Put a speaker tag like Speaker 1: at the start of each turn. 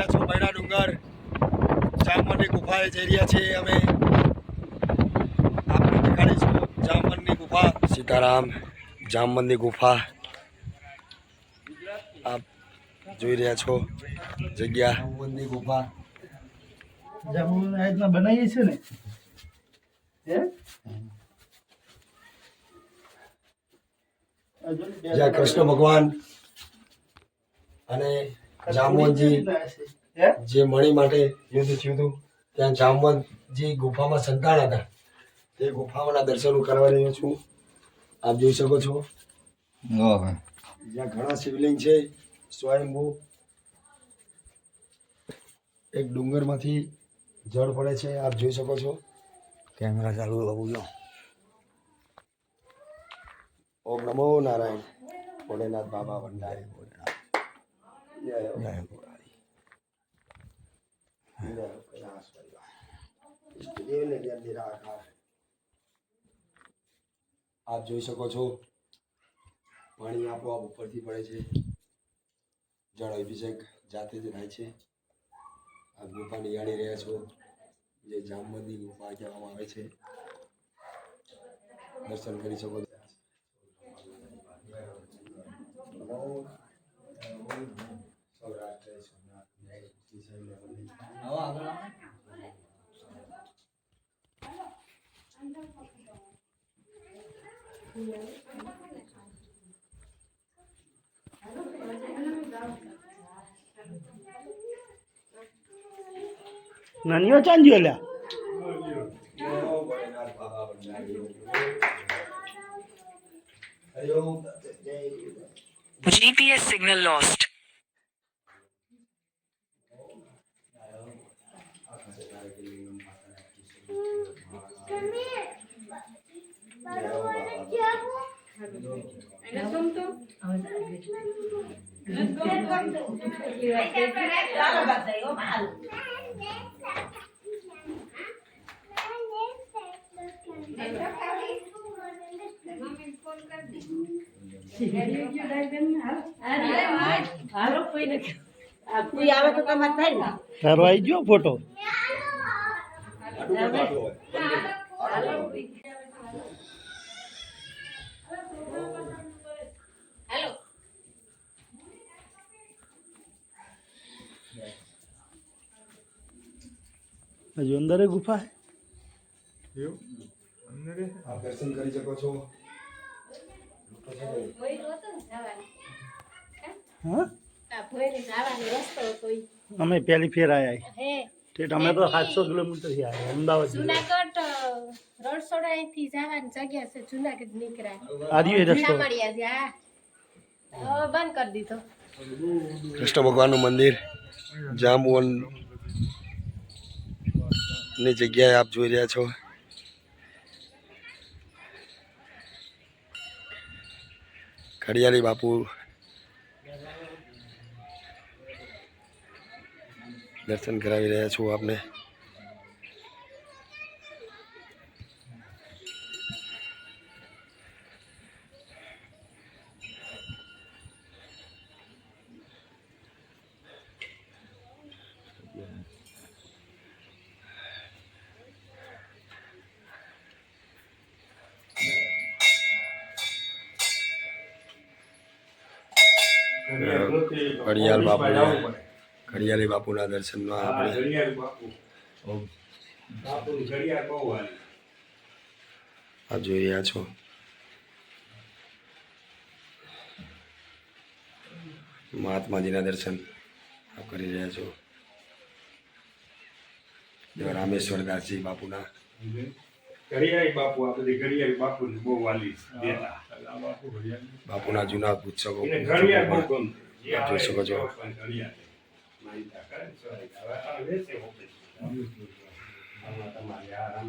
Speaker 1: રહ્યા છો બૈરા ડુંગર જામવનની ગુફાએ જઈ રહ્યા છીએ અમે. આપણે દેખાડીશું જામવનની ગુફા. સીતારામ જામવનની ગુફા. આપ જોઈ રહ્યા છો જગ્યા. જામવનની ગુફા.
Speaker 2: આ રીતના બનાવીએ છીએ ને?
Speaker 1: જ્યાં કૃષ્ણ ભગવાન. અને જામવનજી જે મણી માટે યુદ્ધ થયું હતું ત્યાં જામવનજી ગુફામાં સંતાન હતા. તે ગુફાઓના દર્શનો કરવા રહ્યો છું. આપ જોઈ શકો છો. જ્યાં ઘણા શિવલિંગ છે સ્વયંભૂ. એક ડુંગરમાંથી જળ પડે છે આપ જોઈ શકો છો.
Speaker 3: કેમેરા ચાલુ બાબુ જો.
Speaker 1: ઓમ નમો નારાયણ. ભોલેનાથ બાબા ભંડારી. જય હો.
Speaker 3: જય
Speaker 1: આપ જોઈ શકો છો. પાણી આપોઆપ ઉપરથી પડે છે. જળ અભિષેક જાતે જ થાય છે. આપ ગુફા નિહાળી રહ્યા છો, જે જામવંતી ગુફા કહેવામાં આવે છે. દર્શન કરી શકો છો. જય શ્રી સાંઈ
Speaker 2: નાનીઓ ચાંદીઓ લ્યા
Speaker 1: ભોલેનાથ બાબા ભંડારી હરિઓમ જય
Speaker 4: GPS signal lost.
Speaker 5: કોઈ આવે તો તમારે થાય ને
Speaker 2: તારો આવી ગયો ફોટો હજુ અંદર ગુફા હે.
Speaker 1: દર્શન કરી શકો છો.
Speaker 2: હા?
Speaker 6: આ ભોયરી જવાનો રસ્તો હતો ઈ.
Speaker 2: અમે પહેલી ફેર આયા
Speaker 6: હે.
Speaker 2: ઠેઠ અમે તો સાતસો કિલોમીટરથી આવ્યા અમદાવાદ
Speaker 6: જુનાગઢ રણછોડાએથી જવાની જગ્યા છે જુનાગઢ નીકળ્યા.
Speaker 2: આર્યો રસ્તો.
Speaker 6: બંધ કરી દીધો.
Speaker 1: કૃષ્ણ ભગવાનનું મંદિર જાંબુવન ની જગ્યાએ આપ જોઈ રહ્યા છો. ખડિયાળી બાપુ. દર્શન કરાવી રહ્યા છું આપને. ઘડિયાળ બાપુ ઘડિયાળી બાપુના દર્શનમાં આપણે આ જોઈ રહ્યા છો. મહાત્માજીના દર્શન આપ કરી રહ્યા છો. રામેશ્વર દાસજી બાપુના.
Speaker 7: ઘડિયાળી બાપુ આ બધી ઘડિયાળી બાપુ બહુ વાલી દેતા
Speaker 1: બાપુના જૂના પુસ્તકો
Speaker 7: એને ઘડિયાળ બહુ ગમતું જે
Speaker 1: આપ જોઈ શકો છો
Speaker 7: આવે પણ ઘડિયાળ માનતા કરે છે. હવે આ વેચે ઓફિસ. આમાં તમારે આ રામ